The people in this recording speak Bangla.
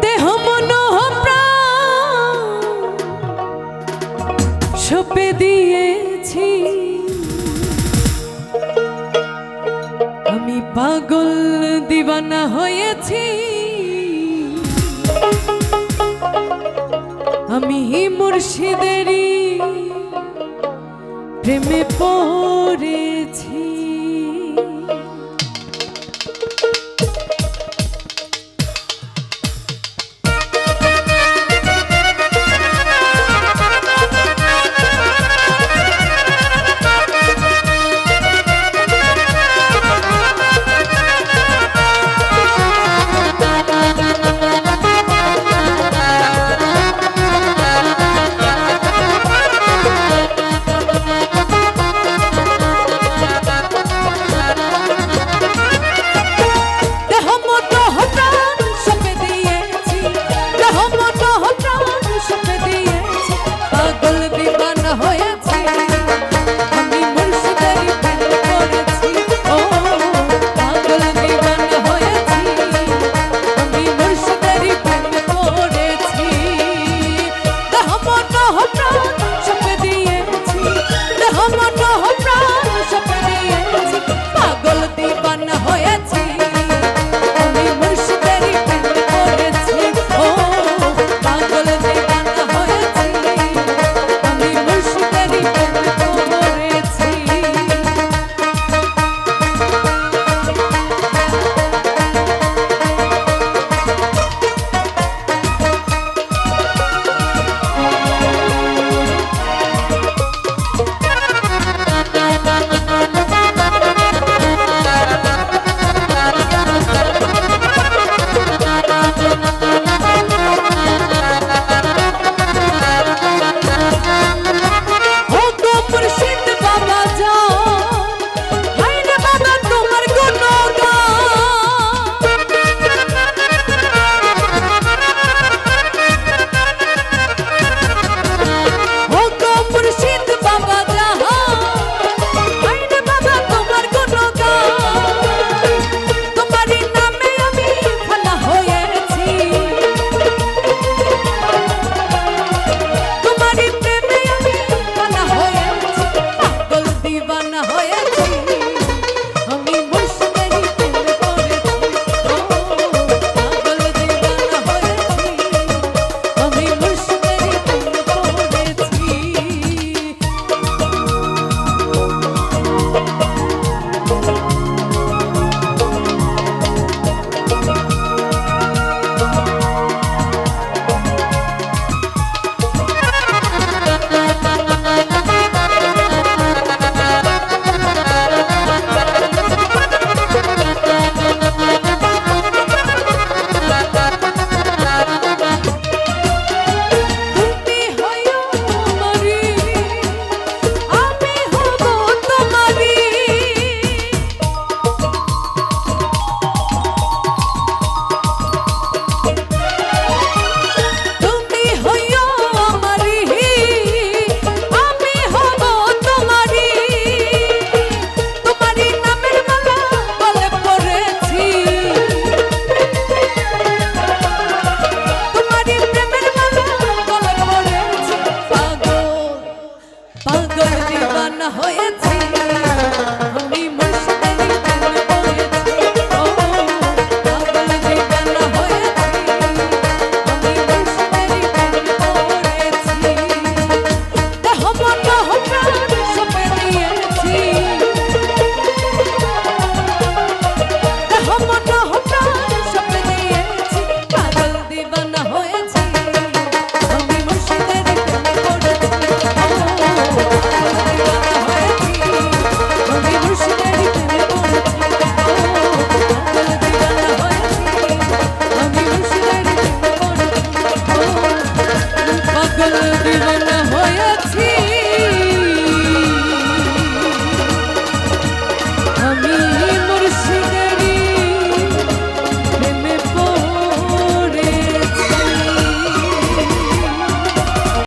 দেহ মন সপে দিয়েছি। আমি পাগল দিবানা হয়েছি। আমি মুর্শিদেরই প্রেমে পড়েছি।